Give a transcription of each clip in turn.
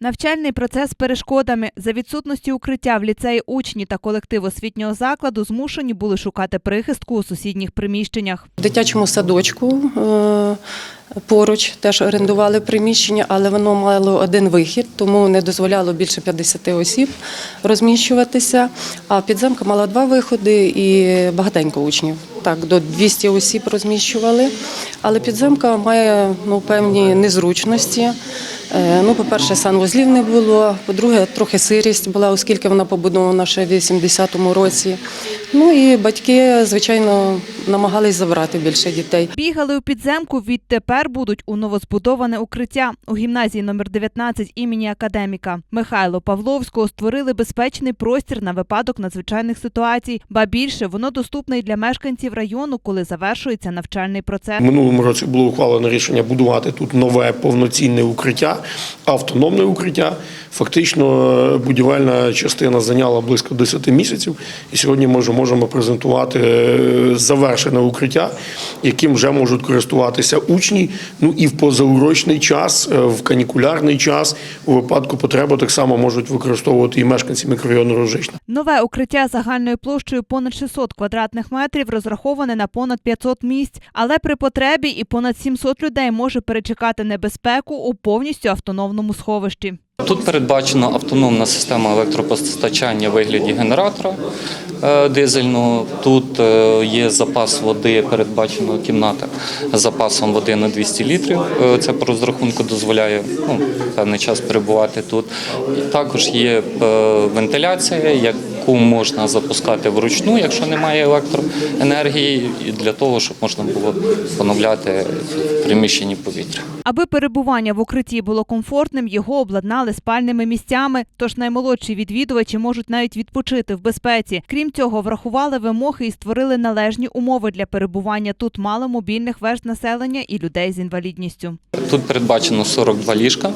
Навчальний процес з перешкодами за відсутності укриття в ліцеї учні та колектив освітнього закладу змушені були шукати прихистку у сусідніх приміщеннях. В дитячому садочку е, поруч теж орендували приміщення, але воно мало один вихід, тому не дозволяло більше 50 осіб розміщуватися. А підземка мала два виходи і багатенько учнів. Так, до 200 осіб розміщували. Але підземка має ну, певні незручності. Е, Ну, по-перше, санвузлів не було. По-друге, трохи сирість була, оскільки вона побудована ще в 80-му році. Ну і батьки, звичайно, намагались забрати більше дітей. Бігали у підземку, відтепер будуть у новозбудоване укриття. У гімназії номер 19 імені академіка Михайло Павловського створили безпечний простір на випадок надзвичайних ситуацій. Ба більше воно доступне й для мешканців району, коли завершується навчальний процес. Минулому році було ухвалено рішення будувати тут нове повноцінне укриття, автономне укриття. Фактично е, будівельна частина зайняла близько 10 місяців, і сьогодні вже можемо презентувати е, завершене укриття, яким вже можуть користуватися учні. Ну і в позаурочний час, е, в канікулярний час, у випадку потреби так само можуть використовувати і мешканці мікрорайону Рожична. Нове укриття загальною площею понад 600 квадратних метрів розраховане на понад 500 місць, але при потребі і понад 700 людей може перечекати небезпеку у повністю автономному сховищі. Тут передбачена автономна система електропостачання в вигляді генератора е, дизельного. Тут е, є запас води, передбачена кімната з запасом води на 200 літрів. Е, Це по розрахунку дозволяє ну, певний час перебувати тут. Також є вентиляція, вентиляція, яку можна запускати вручну, якщо немає електроенергії, і для того, щоб можна було поновляти в приміщенні повітря. Аби перебування в укритті було комфортним, його обладнали спальними місцями, тож наймолодші відвідувачі можуть навіть відпочити в безпеці. Крім цього, врахували вимоги і створили належні умови для перебування тут маломобільних верст населення і людей з інвалідністю. Тут передбачено 42 ліжка.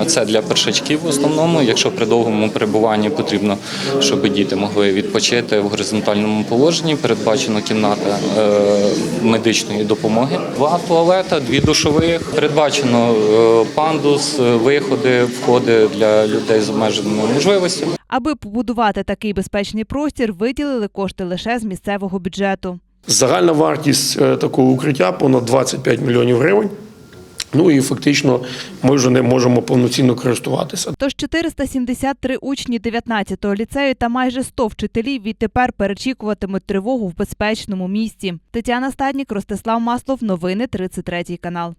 Е, Це для першачків в основному. Якщо при довгому перебуванні потрібно, щоб діти могли відпочити в горизонтальному положенні, передбачена кімната е, медичної допомоги. Два туалета, дві душових. Передбачено е, пандус, е, виходи, входи для людей з обмеженими можливостями. Аби побудувати такий безпечний простір, виділили кошти лише з місцевого бюджету. Загальна вартість такого укриття понад 25 мільйонів гривень. Ну і фактично ми вже не можемо повноцінно користуватися. Тож 473 учні 19-го ліцею та майже 100 вчителів відтепер перечікуватимуть тривогу в безпечному місці. Тетяна Стаднік, Ростислав Маслов. Новини 33 канал.